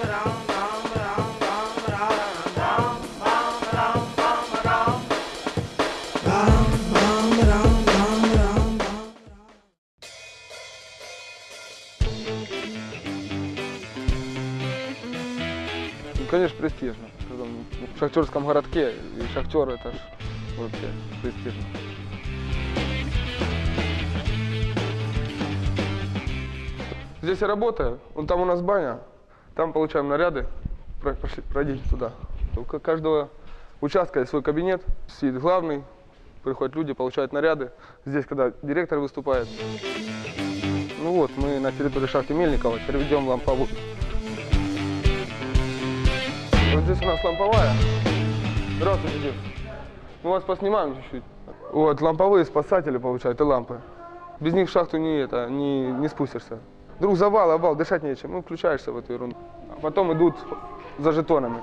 Ну, конечно, престижно. В шахтерском городке и шахтер это ж вообще престижно. Здесь я работаю, вон там у нас баня, там получаем наряды, пройдите туда. У ка- каждого участка есть свой кабинет, сидит главный, приходят люди, получают наряды. Здесь, когда директор выступает. Ну вот, мы на территории шахты Мельникова переведем ламповую. Вот здесь у нас ламповая. Здравствуйте, дед. Мы вас поснимаем чуть-чуть. Вот, ламповые спасатели получают и лампы. Без них в шахту не, это, не, не спустишься. Вдруг завал, обвал, дышать нечем, ну включаешься в эту ерунду. А потом идут за жетонами.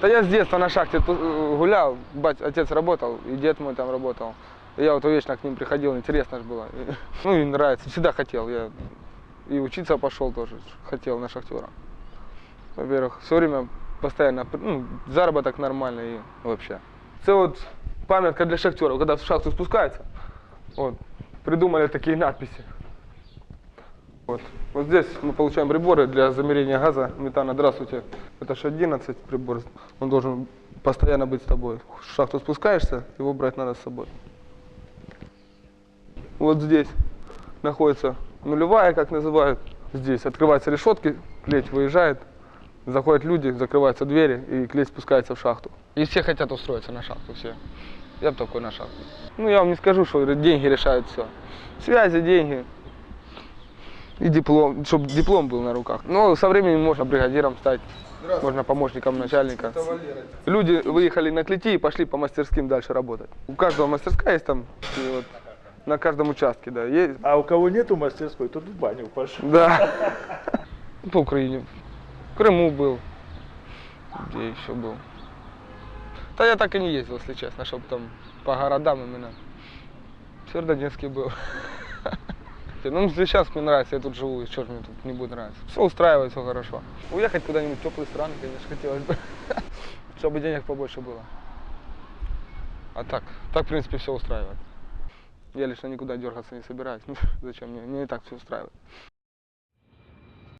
Да я с детства на шахте э, гулял, бать, отец работал, и дед мой там работал. И я вот вечно к ним приходил, интересно же было. Ну и нравится, всегда хотел. Я и учиться пошел тоже, хотел на шахтера. Во-первых, все время постоянно, ну, заработок нормальный и вообще. Це от пам'ятка для шахтеров, когда в шахту спускается, вот, придумали такие надписи. Вот. вот здесь мы получаем приборы для замерения газа, метана. Здравствуйте. Это ж 11 прибор. Он должен постоянно быть с тобой. В шахту спускаешься, его брать надо с собой. Вот здесь находится нулевая, как называют. Здесь открываются решетки, клеть выезжает, заходят люди, закрываются двери, и клеть спускается в шахту. И все хотят устроиться на шахту, все. Я бы такой на шахту. Ну, я вам не скажу, что деньги решают все. Связи, деньги, и диплом, чтобы диплом был на руках. Но со временем можно бригадиром стать, можно помощником начальника. Люди выехали на клети и пошли по мастерским дальше работать. У каждого мастерская есть там, и вот, на каждом участке, да, есть. А у кого нету мастерской, тот в баню пошел. Да. По Украине. В Крыму был. Где еще был? Да я так и не ездил, если честно, чтобы там по городам именно. В Северодонецке был. Ну, сейчас мне нравится, я тут живу, и же мне тут не будет нравиться. Все устраивает, все хорошо. Уехать куда-нибудь в теплые страны, конечно, хотелось бы. Чтобы денег побольше было. А так, так, в принципе, все устраивает. Я лично никуда дергаться не собираюсь. Ну, зачем мне? Мне и так все устраивает.